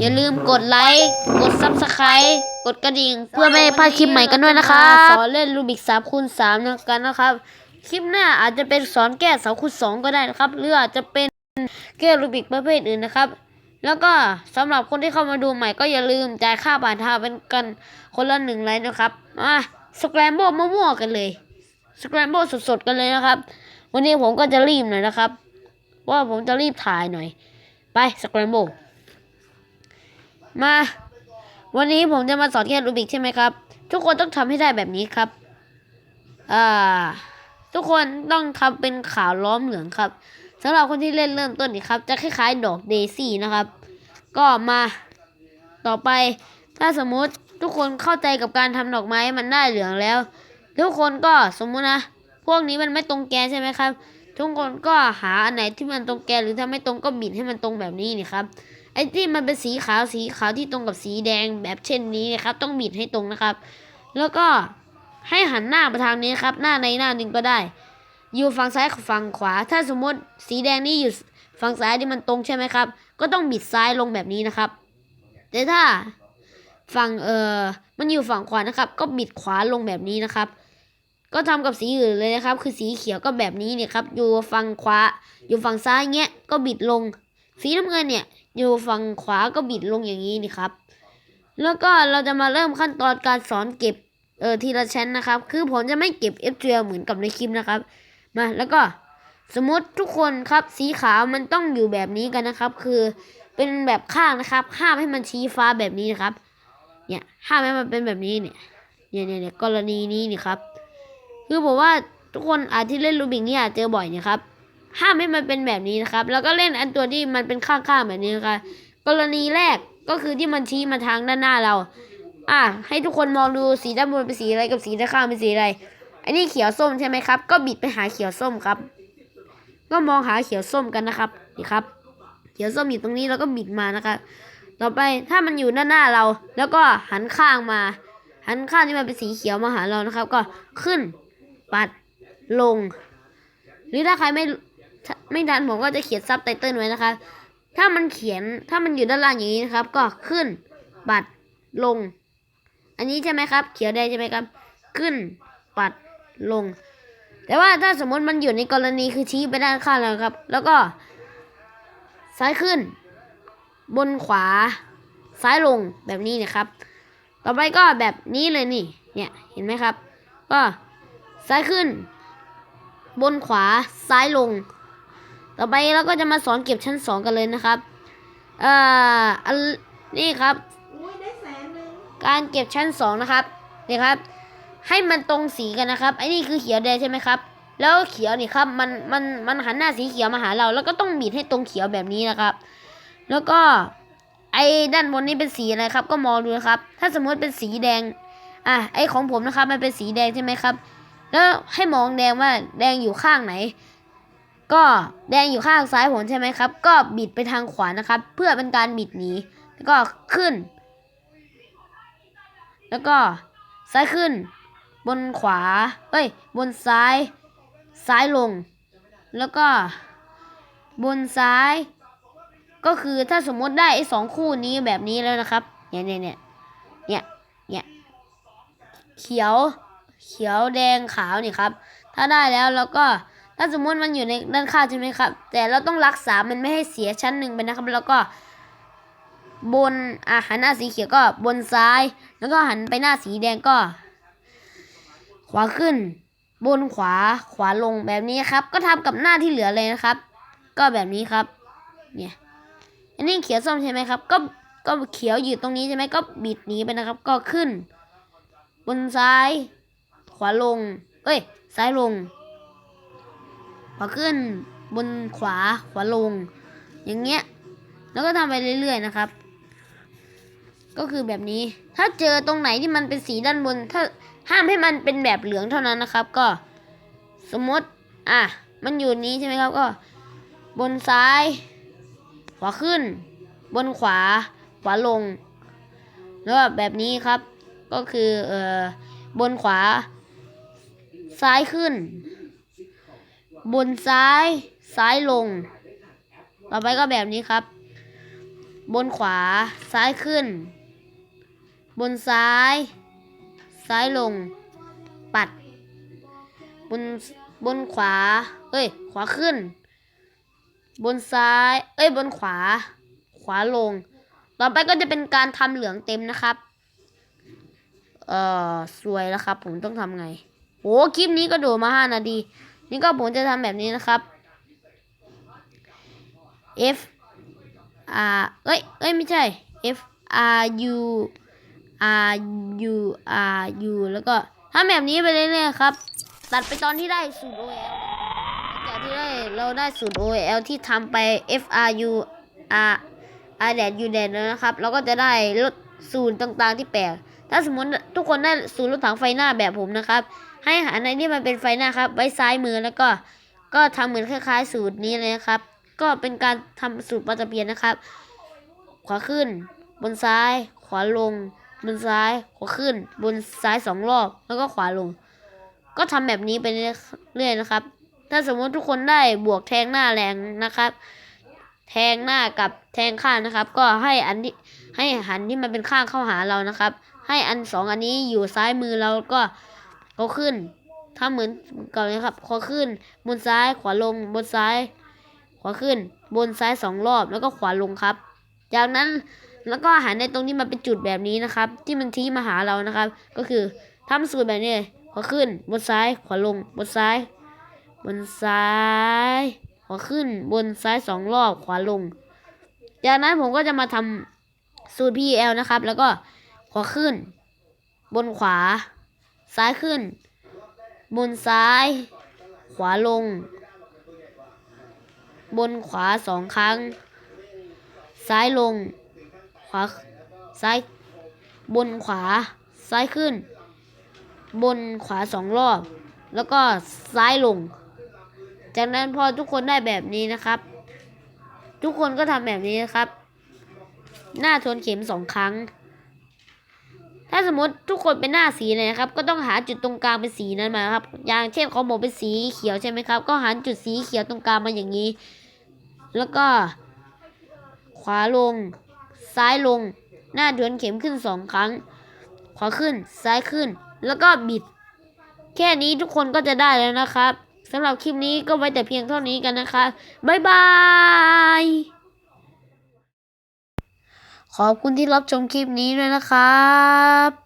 อย่าลืมกดไลค์ กดซับสไครต์กดกระดิ่ง เพื่อไม่ให้พลาดคลิปใหม่กันด้วยนะครับสอนเล่นรูบิกสามคูณสามกันนะครับ คลิปหน้าอาจจะเป็นสอนแก้สองคูณสองก็ได้นะครับ หรืออาจจะเป็นแก้รูบิกประเภทอื่นนะครับ แล้วก็สำหรับคนที่เข้ามาดูใหม่ก็อย่าลืมจ่ายค่าผ่านทางเป็นกันคนละหนึ่งไลค์นะครับ มาสแครมโบมั่วๆกันเลยสแครมโบสดๆกันเลยนะครับ วันนี้ผมก็จะรีบหน่อยนะครับ ว่าผมจะรีบถ่ายหน่อย ไปสแครมโบ มา วันนี้ผมจะมาสอนแค่รูบิกใช่ไหมครับ ทุกคนต้องทำให้ได้แบบนี้ครับอ่าทุกคนต้องทำเป็นขาวล้อมเหลืองครับสำหรับคนที่เล่นเริ่มต้นนี่ครับ จะคล้ายๆดอกเดซี่นะครับ ก็มาต่อไป ถ้าสมมุติทุกคนเข้าใจกับการทำดอกไม้มันได้เหลืองแล้ว ทุกคนก็สมมุตินะ พวกนี้มันไม่ตรงแกนใช่ไหมครับ ทุกคนก็หาอันไหนที่มันตรงแกนหรือถ้าไม่ตรงก็บิดให้มันตรงแบบนี้นี่ครับไอ้ที่มันเป็นสีขาวสีขาวที่ตรงกับสีแดงแบบเช่นนี้นะครับ ต้องบิดให้ตรงนะครับ แล้วก็ให้หันหน้าไปทางนี้ครับ หน้าในหน้าหนึ่งก็ได้ อยู่ฝั่งซ้ายกับฝั่งขวา ถ้าสมมติสีแดงนี่อยู่ฝั่งซ้ายที่มันตรงใช่ไหมครับ ก็ต้องบิดซ้ายลงแบบนี้นะครับ แต่ถ้าฝั่งเออมันอยู่ฝั่งขวานะครับ ก็บิดขวาลงแบบนี้นะครับ ก็ทำกับสีอื่นเลยนะครับ คือสีเขียวก็แบบนี้เนี่ยครับ อยู่ฝั่งขวา อยู่ฝั่งซ้ายเงี้ย ก็บิดลง สีน้ำเงินเนี่ย อยู่ฝั่งขวาก็บิดลงอย่างนี้นี่ครับ แล้วก็เราจะมาเริ่มขั้นตอนการสอนเก็บ เออทีละชั้นนะครับ คือผมจะไม่เก็บ f อเหมือนกับในคลิปนะครับ มา แล้วก็สมมติทุกคนครับ สีขาวมันต้องอยู่แบบนี้กันนะครับ คือเป็นแบบข้างนะครับ ห้ามให้มันชี้ฟ้าแบบนี้นะครับ เนี่ย ห้ามให้มันเป็นแบบนี้เนี่ย เนี่ยเนี่ยเนี่ยกรณีนี้นี่ครับ คือผมว่าทุกคนอาจที่เล่นรูบิกนี่อาจเจอบ่อยนะครับ ห้ามให้มันเป็นแบบนี้นะครับ แล้วก็เล่นอันตัวที่มันเป็นข้างๆแบบนี้นะครับกรณีแรกก็คือที่มันชี้มาทางด้านหน้าเรา อะให้ทุกคนมองดูสีด้านบนเป็นสีอะไรกับสีด้านข้างเป็นสีอะไร อันนี้เขียวส้มใช่ไหมครับ ก็บิดไปหาเขียวส้มครับ ก็มองหาเขียวส้มกันนะครับ นี่ครับ เขียวส้มอยู่ตรงนี้แล้วก็บิดมานะครับ ต่อไปถ้ามันอยู่ด้านหน้าเรา แล้วก็หันข้างมา หันข้างที่มันเป็นสีเขียวมาหาเรานะครับ ก็ขึ้น ปัดลง หรือถ้าใครไม่ไม่ทันผมก็จะเขียนซับไตเติลไว้นะคะ ถ้ามันเขียนถ้ามันอยู่ด้านล่างอย่างนี้นะครับ ก็ขึ้นปัดลง อันนี้ใช่ไหมครับ เขียวแดงใช่ไหมครับ ขึ้นปัดลง แต่ว่าถ้าสมมติมันอยู่ในกรณีคือชี้ไปด้านข้างแล้วครับ แล้วก็ ซ้ายขึ้น บนขวา ซ้ายลงแบบนี้นะครับ ต่อไปก็แบบนี้เลยนี่ เนี่ยเห็นไหมครับ ก็ ซ้ายขึ้น บนขวาซ้ายลง ต่อไปเราก็จะมาสอนเก็บชั้นสองกันเลยนะครับเอ่ออันนี่ครับ การเก็บชั้นสองนะครับนี่ครับ ให้มันตรงสีกันนะครับไอ้นี่คือเขียวแดงใช่ไหมครับ แล้วเขียวนี่ครับมันมันมันหันหน้าสีเขียวมาหาเรา แล้วก็ต้องบีดให้ตรงเขียวแบบนี้นะครับ แล้วก็ไอ้ด้านบนนี่เป็นสีอะไรครับ ก็มองดูนะครับ ถ้าสมมติเป็นสีแดง อะไอ้ของผมนะครับ มันเป็นสีแดงใช่ไหมครับ แล้วให้มองแดงว่าแดงอยู่ข้างไหน ก็แดงอยู่ข้างซ้ายผมใช่ไหมครับ ก็บิดไปทางขวานะครับ เพื่อเป็นการบิดหนีแล้วก็ขึ้น แล้วก็ซ้ายขึ้น บนขวา เอ้ย บนซ้าย ซ้ายลง แล้วก็ บนซ้าย ก็คือถ้าสมมติได้ไอ้สองคู่นี้แบบนี้แล้วนะครับ เนี่ยเนี่ยเนี่ยเนี่ยเนี่ยเขียว เขียวแดงขาวนี่ครับ ถ้าได้แล้วแล้วก็ถ้าสมมติมันอยู่ในด้านข้างใช่ไหมครับ แต่เราต้องรักษามันไม่ให้เสียชั้นหนึ่งไปนะครับ แล้วก็ บนอะหันหน้าสีเขียวก็บนซ้าย แล้วก็หันไปหน้าสีแดงก็ ขวาขึ้น บนขวาขวาลงแบบนี้ครับ ก็ทำกับหน้าที่เหลือเลยนะครับ ก็แบบนี้ครับ เนี่ยอันนี้เขียวส้มใช่ไหมครับ ก็ก็เขียวอยู่ตรงนี้ใช่ไหมก็บิดหนีไปนะครับ ก็ขึ้น บนซ้าย ขวาลง เอ้ย ซ้ายลง ขวาขึ้น บนขวา ขวาลง อย่างเงี้ย แล้วก็ทำไปเรื่อยๆนะครับ ก็คือแบบนี้ ถ้าเจอตรงไหนที่มันเป็นสีด้านบน ถ้าห้ามให้มันเป็นแบบเหลืองเท่านั้นนะครับ ก็ สมมติ อะ มันอยู่นี้ใช่ไหมครับ ก็ บนซ้าย ขวาขึ้น บนขวา ขวาลง แล้วแบบนี้ครับ ก็คือ เอ่อ บนขวา ซ้ายขึ้น บนซ้าย ซ้ายลง ต่อไปก็แบบนี้ครับ บนขวา ซ้ายขึ้น บนซ้าย ซ้ายลง ปัด บน บนขวา เอ้ย ขวาขึ้น บนซ้าย เอ้ย บนขวา ขวาลง ต่อไปก็จะเป็นการทำเหลืองเต็มนะครับ เอ่อ สวยแล้วครับ ผมต้องทำไง โหคลิปนี้ก็โดดมาห้านาทีนี่ก็ผมจะทำแบบนี้นะครับ F R เอ้ยเอ้ยไม่ใช่ F R U R U R U แล้วก็ทำแบบนี้ไปเรื่อยๆครับ ตัดไปตอนที่ได้สูตร OL จากที่ได้เราได้สูตร OL ที่ทำไป F R U R R แดด U แดดแล้วนะครับ เราก็จะได้ลดสูตรต่างๆที่แปลกถ้าสมมติทุกคนได้สูตรรถถังไฟหน้าแบบผมนะครับ ให้หาในที่มันเป็นไฟหน้าครับ ไว้ซ้ายมือแล้วก็ ก็ทำเหมือนคล้ายๆ สูตรนี้เลยนะครับ ก็เป็นการทำสูตรปลาตะเพียนนะครับ ขวาขึ้น บนซ้าย ขวาลง บนซ้าย ขวาขึ้น บนซ้ายสองรอบ แล้วก็ขวาลง ก็ทำแบบนี้ไปเรื่อยๆนะครับ ถ้าสมมติทุกคนได้บวกแทงหน้าแรงนะครับ แทงหน้ากับแทงข้างนะครับ ก็ให้อันที่ให้หันที่มันเป็นข้างเข้าหาเรานะครับ ให้อันสองอันนี้อยู่ซ้ายมือเราก็ เขาขึ้นทำเหมือนก่อนเลยครับ ขวาขึ้น บนซ้าย ขวาลง บนซ้าย ขวาขึ้น บนซ้ายสองรอบ แล้วก็ขวาลงครับ จากนั้นแล้วก็หันในตรงที่มันเป็นจุดแบบนี้นะครับ ที่มันชี้มาหาเรานะครับ ก็คือทำสูตรแบบนี้ขวาขึ้น บนซ้าย ขวาลง บนซ้าย บนซ้าย ขวาขึ้น บนซ้ายสองรอบ ขวาลง จากนั้นผมก็จะมาทำสูตร PL นะครับ แล้วก็ขวาขึ้น บนขวา ซ้ายขึ้น บนซ้าย ขวาลง บนขวาสองครั้ง ซ้ายลง ขวา ซ้าย บนขวา ซ้ายขึ้น บนขวาสองรอบ แล้วก็ซ้ายลง จากนั้นพอทุกคนได้แบบนี้นะครับ ทุกคนก็ทำแบบนี้นะครับ หน้าทวนเข็มสองครั้ง ถ้าสมมติทุกคนเป็นหน้าสีเลยนะครับ ก็ต้องหาจุดตรงกลางเป็นสีนั้นมาครับ อย่างเช่นของผมเป็นสีเขียวใช่ไหมครับ ก็หาจุดสีเขียวตรงกลางมาอย่างนี้ แล้วก็ ขวาลง ซ้ายลง หน้าทวนเข็มขึ้นสองครั้ง ขวาขึ้น ซ้ายขึ้น แล้วก็บิด แค่นี้ทุกคนก็จะได้แล้วนะครับสำหรับคลิปนี้ก็ไว้แต่เพียงเท่านี้กันนะคะบ๊ายบาย ขอบคุณที่รับชมคลิปนี้ด้วยนะครับ